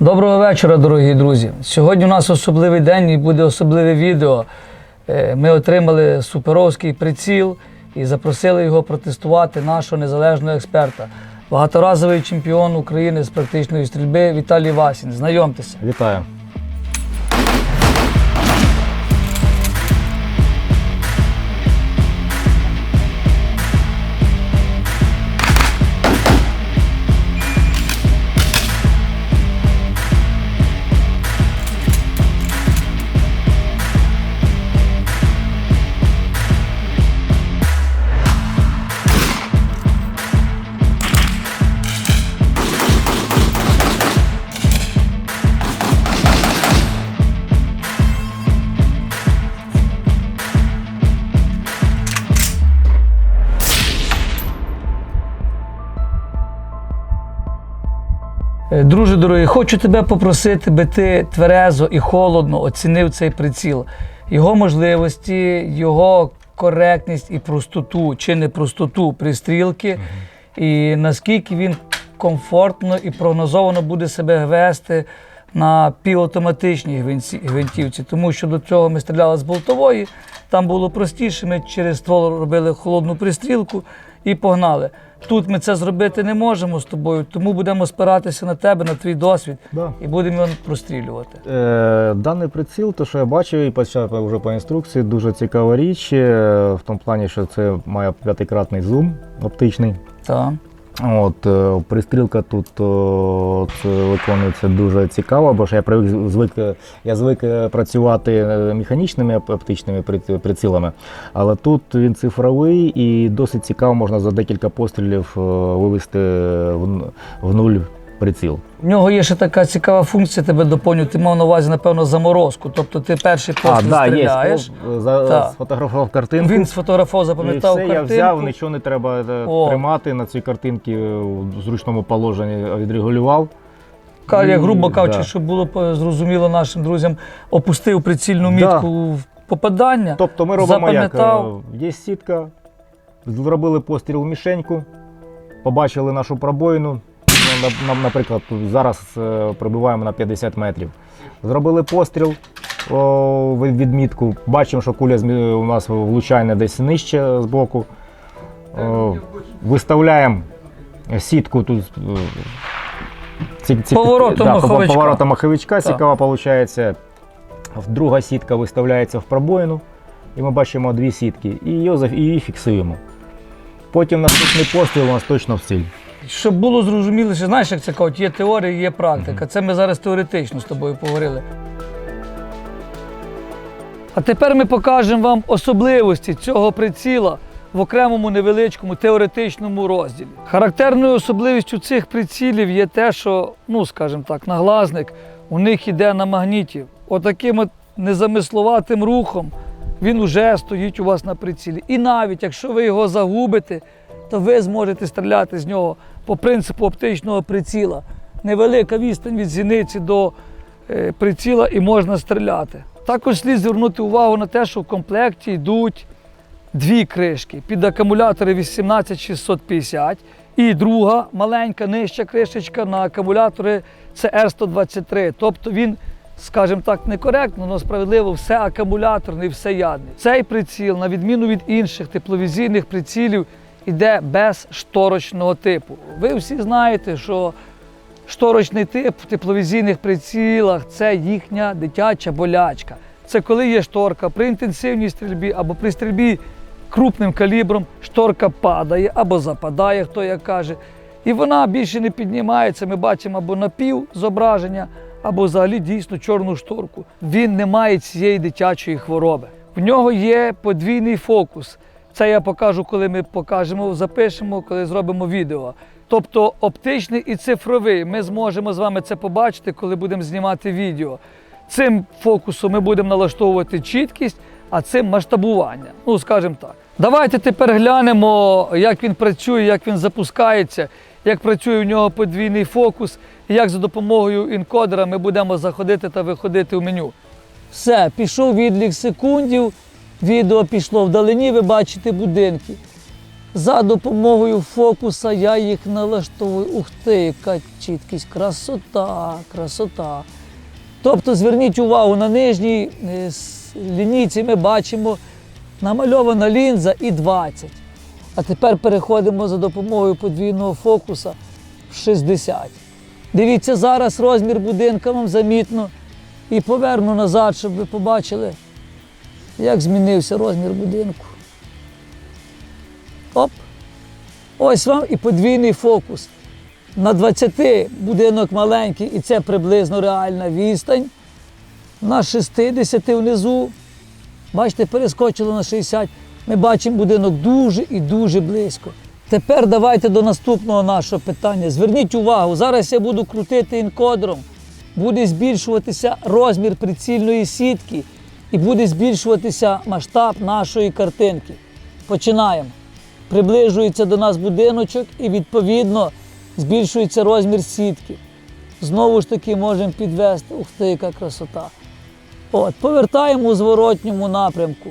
Доброго вечора, дорогі друзі. Сьогодні у нас особливий день і буде особливе відео. Е, Ми отримали суперовський приціл і запросили його протестувати нашого незалежного експерта. Багаторазовий чемпіон України з практичної стрільби Віталій Васін. Знайомтеся. Вітаю. Друже дорогий, хочу тебе попросити, би ти тверезо і холодно оцінив цей приціл, його можливості, його коректність і простоту чи не простоту пристрілки, і наскільки він комфортно і прогнозовано буде себе вести на півавтоматичній гвинтівці, тому що до цього ми стріляли з болтової, там було простіше, ми через ствол робили холодну пристрілку і погнали. Тут ми це зробити не можемо з тобою, тому будемо спиратися на тебе, на твій досвід Да. і будемо його прострілювати. Е, даний приціл, то що я бачив і почав вже по інструкції, дуже цікава річ. е, В тому плані, що це має п'ятикратний зум оптичний. Так. От, е, пристрілка тут от, виконується дуже цікаво, бо ж я привик звик, я звик е, працювати е, механічними оптичними прицілами, але тут він цифровий і досить цікаво можна за декілька пострілів е, вивести в нуль приціл. В нього є ще така цікава функція, тебе доповню. Ти мав на увазі, напевно, заморозку. Тобто ти перший постріл да, стріляєш. За, Так. сфотографував картинку. Він сфотографував, і запам'ятав все, я картинку. взяв, нічого не треба е, О. тримати на цій картинці е, в зручному положенні відрегулював. Ка- Як грубо кажучи, да. щоб було по- зрозуміло нашим друзям, опустив прицільну Да. мітку в попадання. Тобто ми робимо як? Запам'ятав. е, Є сітка, зробили постріл в мішеньку, побачили нашу пробоїну. На- на- Наприклад, зараз е, прибиваємо на 50 метрів. Зробили постріл о, відмітку. Бачимо, що куля у нас влучає десь нижче з боку. Виставляємо сітку тут. е, ці- ці- Поворотом да, маховичка. Поворотом маховичка Так. цікаво виходить. Друга сітка виставляється в пробоїну, і ми бачимо дві сітки, і її фіксуємо. Потім наступний постріл у нас точно в ціль. Щоб було зрозуміло, що знаєш, як це кажуть, є теорія, є практика. Це ми зараз теоретично з тобою поговорили. А тепер ми покажемо вам особливості цього приціла в окремому невеличкому теоретичному розділі. Характерною особливістю цих прицілів є те, що, ну скажімо так, наглазник у них іде на магніті. Отаким от незамисловатим рухом він уже стоїть у вас на прицілі. І навіть якщо ви його загубите, то ви зможете стріляти з нього по принципу оптичного приціла. Невелика відстань від зіниці до е, приціла і можна стріляти. Також слід звернути увагу на те, що в комплекті йдуть дві кришки під акумулятори 18650 і друга маленька нижча кришечка на акумулятори це R123. Тобто він, скажімо так, некоректно, але справедливо все акумуляторний, все ядний. Цей приціл, на відміну від інших тепловізійних прицілів, іде без шторочного типу. Ви всі знаєте, що Шторочний тип в тепловізійних прицілах це їхня дитяча болячка. Це коли є шторка при інтенсивній стрільбі або при стрільбі крупним калібром, шторка падає або западає, хто як каже. І вона більше не піднімається. Ми бачимо або напів зображення, або взагалі дійсно чорну шторку. Він не має цієї дитячої хвороби. В нього є подвійний фокус. Це я покажу, коли ми покажемо, запишемо, коли зробимо відео. Тобто оптичний і цифровий. Ми зможемо з вами це побачити, коли будемо знімати відео. Цим фокусом ми будемо налаштовувати чіткість, а цим масштабування. Ну, скажімо так. Давайте тепер глянемо, як він працює, як він запускається, як працює в нього подвійний фокус, і як за допомогою інкодера ми будемо заходити та виходити в меню. Все, пішов відлік секундів, відео пішло вдалині, ви бачите будинки. За допомогою фокуса я їх налаштовую. Ух ти, яка чіткість, красота, красота. Тобто зверніть увагу, на нижній е, лінійці ми бачимо намальована лінза і 20. А тепер переходимо за допомогою подвійного фокуса в 60. Дивіться, зараз розмір будинка вам замітно. І поверну назад, щоб ви побачили, як змінився розмір будинку. Оп. Ось вам і подвійний фокус. На 20 будинок маленький, і це приблизно реальна відстань. На 60 внизу, бачите, перескочило на 60. Ми бачимо будинок дуже і дуже близько. Тепер давайте до наступного нашого питання. Зверніть увагу, зараз я буду крутити інкодером, буде збільшуватися розмір прицільної сітки і буде збільшуватися масштаб нашої картинки. Починаємо. Приближується до нас будиночок і відповідно збільшується розмір сітки. Знову ж таки можемо підвести. Ух ти, яка красота. От, повертаємо у зворотньому напрямку.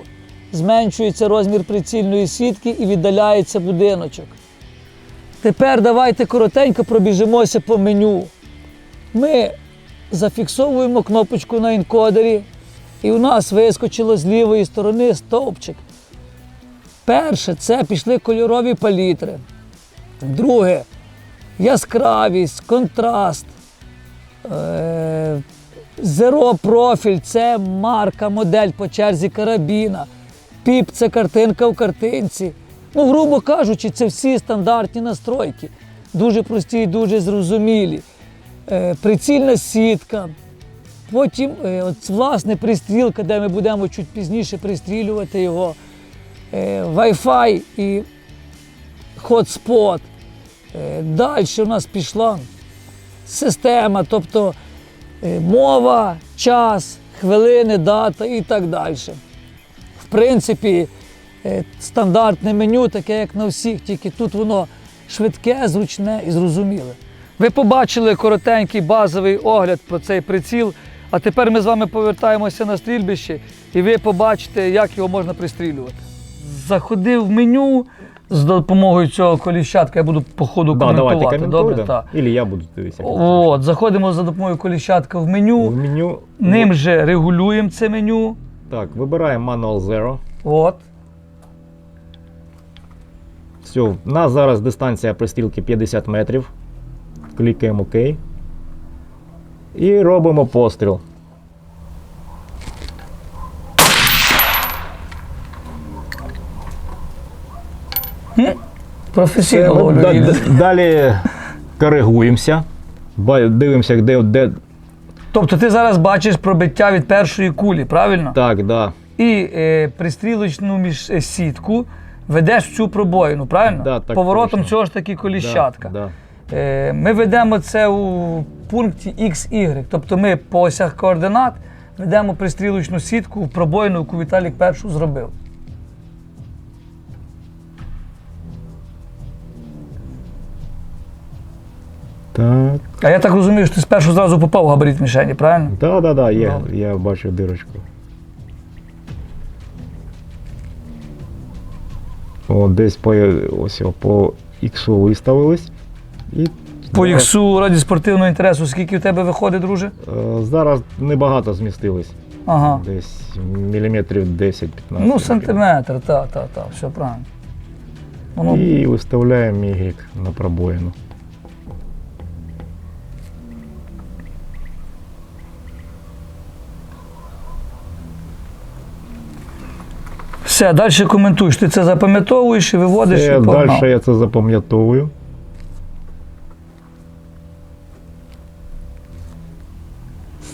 Зменшується розмір прицільної сітки і віддаляється будиночок. Тепер давайте коротенько пробіжимося по меню. Ми зафіксовуємо кнопочку на інкодері, і у нас вискочило з лівої сторони стовпчик. Перше, це пішли кольорові палітри. Друге яскравість, контраст. Зеро профіль це марка, модель по черзі карабіна. Піп це картинка в картинці. Ну, грубо кажучи, це всі стандартні настройки. Дуже прості і дуже зрозумілі. Е, прицільна сітка. Потім е, от, власне пристрілка, де ми будемо чуть пізніше пристрілювати його. Е, Wi-Fi і хотспот. Далі у нас пішла система, тобто е, мова, час, хвилини, дата і так далі. В принципі, стандартне меню, таке як на всіх, тільки тут воно швидке, зручне і зрозуміле. Ви побачили коротенький базовий огляд про цей приціл, а тепер ми з вами повертаємося на стрільбище і ви побачите, як його можна пристрілювати. Заходив в меню з допомогою цього коліщатка, я буду по ходу Да, давайте коментувати. коментуй, Добре, да. так. Ілі я буду дивитися. От, заходимо за допомогою коліщатка в меню. В меню. Ним же регулюємо це меню. Так, вибираємо Manual Zero. От. Все, у нас зараз дистанція пристрілки 50 метрів. Клікаємо ОК. І робимо постріл. Професійно ловлю да- рівень. Далі коригуємося. Дивимося, де, де. Тобто ти зараз бачиш пробиття від першої кулі, правильно? Так, да. І е, пристрілочну між е, сітку ведеш в цю пробоїну, правильно? Да, так Поворотом точно. цього ж таки коліщатка. Да, да. Е, ми ведемо це у пункті XY. Тобто ми по осях координат ведемо пристрілочну сітку в пробоїну, яку Віталік першу зробив. Так. А я так розумію, що ти спершу зразу попав в габарит мішені, правильно? Да, да, да, є. Добре. Я бачу дирочку. О, десь по, ось, по X виставились. І По іксу раді спортивного інтересу, скільки у тебе виходить, друже? е, зараз небагато змістились. Ага. Десь міліметрів 10-15. Ну, сантиметр, так, так, так, все правильно. Воно І виставляємо Y на пробоїну. все, далі коментуєш. Ти це запам'ятовуєш і виводиш Це, і погнав. далі я це запам'ятовую.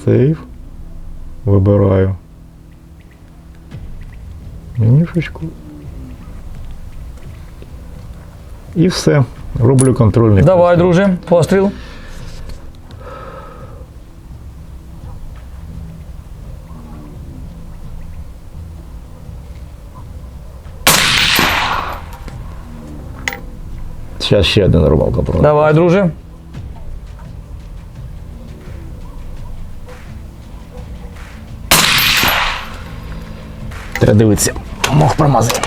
Сейв. Вибираю. Менюшечку. І все. Роблю контрольний. Давай, постріл. друже, постріл. Зараз ще один робив контрольний. Давай, друже. Все, дивіться, мох промазати.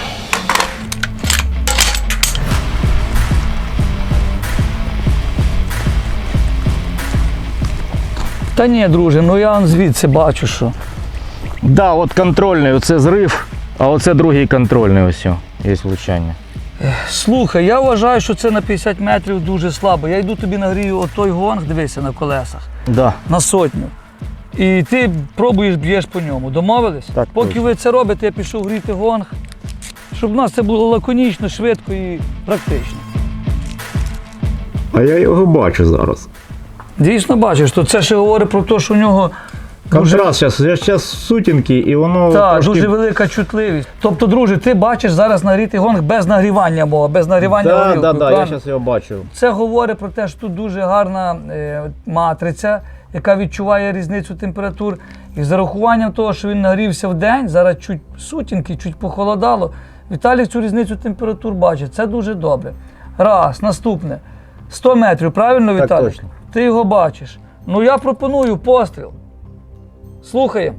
Та ні, друже, ну я вон звідси бачу, що. Да, от контрольний, оце зрив, а оце другий контрольний ось. Є влучання. Слухай, я вважаю, що це на 50 метрів дуже слабо. Я йду тобі нагрію отой гонг, дивися на колесах. Да. На сотню. І ти пробуєш, б'єш по ньому. Домовились? Так, Поки точно. ви це робите, я пішов гріти гонг, щоб у нас це було лаконічно, швидко і практично. А я його бачу зараз. Дійсно бачиш, то це ще говорить про те, що у нього Контраст зараз, я зараз сутінки, і воно та, трошки... дуже велика чутливість. Тобто, друже, ти бачиш зараз нагрітий гонг без нагрівання мова, без нагрівання Да, горілкою, да, да, я зараз його бачу. Це говорить про те, що тут дуже гарна е, матриця, яка відчуває різницю температур. І з зарахуванням того, що він нагрівся в день, зараз чуть сутінки, чуть похолодало. Віталій цю різницю температур бачить. Це дуже добре. Раз, наступне. 100 метрів, правильно, Так Віталій? точно. Ти його бачиш. Ну я пропоную постріл. Слухаємо.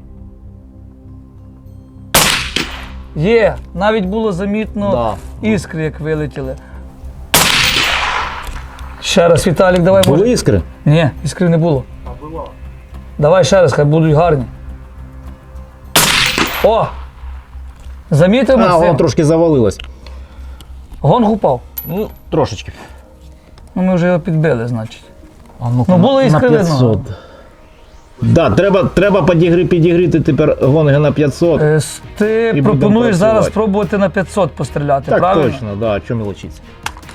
Є, навіть було замітно іскри, як вилетіли. Ще раз, Віталік, давай може. Були іскри? Ні, іскри не було. Давай ще раз, хай будуть гарні. О! Замітив А, воно трошки завалилось. Гонг упав. Ну, трошечки. Ну ми вже його підбили, значить. А ну, Ну, було іскри видно. Да, треба, треба підігри, підігріти тепер гонги на 500. Е, с- Ти будемо пропонуєш зараз працювати. спробувати на 500 постріляти, так правильно? точно, да, чому мелочиться.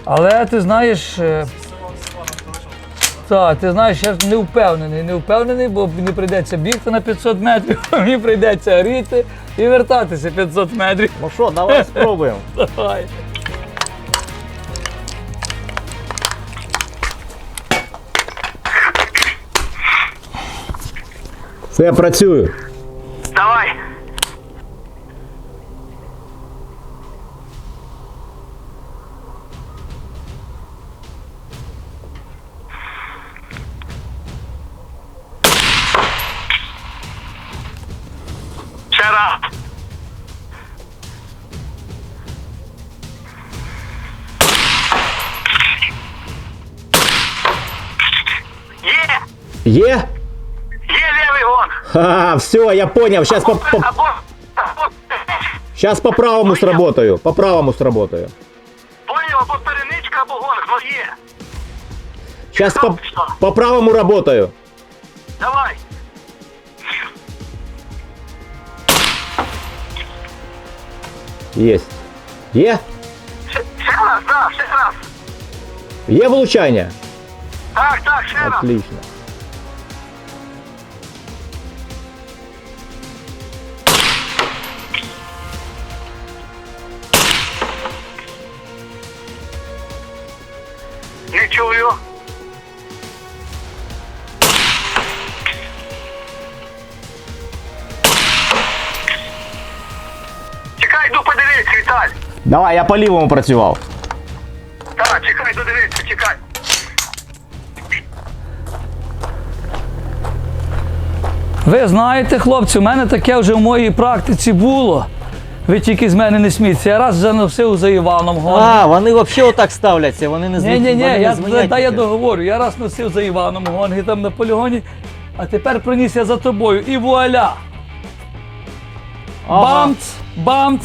Але ти знаєш. е, Так, ти знаєш, я ж не впевнений, не впевнений, бо мені прийдеться бігти на 500 метрів, мені прийдеться гріти і вертатися 500 метрів. Ну що, давай спробуємо. Давай. Я працюю. Давай. Ще раз. Є! Є? Ха, все, я понял. Сейчас по, по, або, по правому сработаю. По правому сработаю. поняв, або переничка, або гонг, ну є. Сейчас по, по правому работаю. Давай. Есть. Є? Ще, ще раз, да, ще раз. Є влучання? Так, так, ще раз. Отлично. Давай, я по лівому працював. Так, чекай, додивитися, чекай. Ви знаєте, хлопці, у мене таке вже в моїй практиці було. Ви тільки з мене не сміться. Я раз вже носив за Іваном гонг. А, вони взагалі отак ставляться, вони не Ні, ні, ні, вони не я, дай я договорю. Я раз носив за Іваном гонги там на полігоні, а тепер приніс я за тобою. І вуаля! Ага. Бамц, бамц,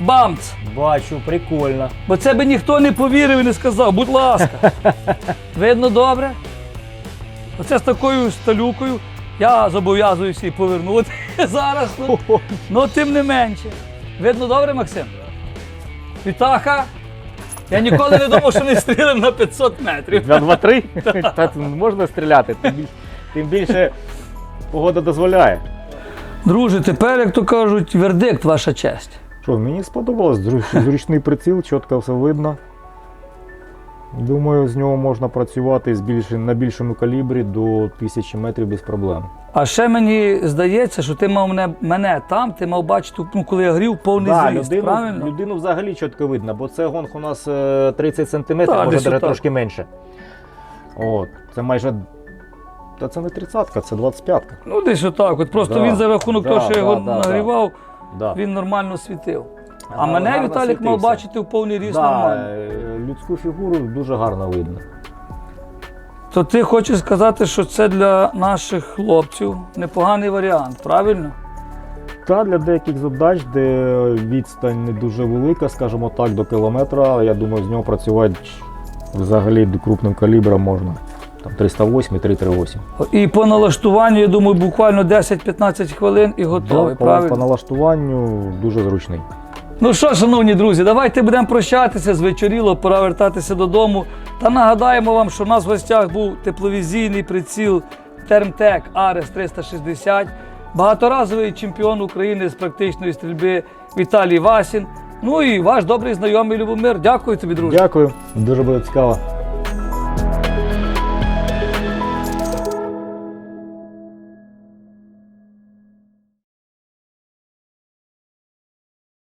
бамц. Бачу, прикольно. Бо це би ніхто не повірив і не сказав, будь ласка. Видно добре? Оце з такою сталюкою я зобов'язуюся її повернути зараз. Ну, ну, тим не менше. Видно добре, Максим? Вітаха. Я ніколи не думав, що не стрілим на 500 метрів. 2-2-3? Та тут можна стріляти, тим більше, тим більше погода дозволяє. Друже, тепер, як то кажуть, вердикт, ваша честь. Що, мені сподобалось, зруч- зручний приціл, чітко все видно. Думаю, з нього можна працювати з більш, на більшому калібрі до 1000 метрів без проблем. А ще мені здається, що ти мав мене, мене там, ти мав бачити, ну, коли я грів, повний Да, зріст, людину, правильно? людину взагалі чітко видно, бо це гонг у нас е, 30 см, Так, може навіть трошки менше. От, це майже. Та це не 30-ка, це 25-ка. Ну, десь отак. От просто Да, він за рахунок да, того, що я його да, да, нагрівав, Да. Він нормально світив. А Гарно- мене гарно Віталік мав світився. бачити в повний ріст Да, нормально. е, людську фігуру дуже гарно видно. То ти хочеш сказати, що це для наших хлопців непоганий варіант, правильно? Та для деяких задач, де відстань не дуже велика, скажімо так, до кілометра, я думаю, з нього працювати взагалі крупним калібром можна. Там 308 338. І по налаштуванню, я думаю, буквально 10-15 хвилин і готовий, по, правильно? по налаштуванню дуже зручний. Ну що, шановні друзі, давайте будемо прощатися з вечоріло, пора вертатися додому. Та нагадаємо вам, що у нас в гостях був тепловізійний приціл Термтек Арес 360, багаторазовий чемпіон України з практичної стрільби Віталій Васін. Ну і ваш добрий знайомий Любомир. Дякую тобі, друже. Дякую, дуже буде цікаво.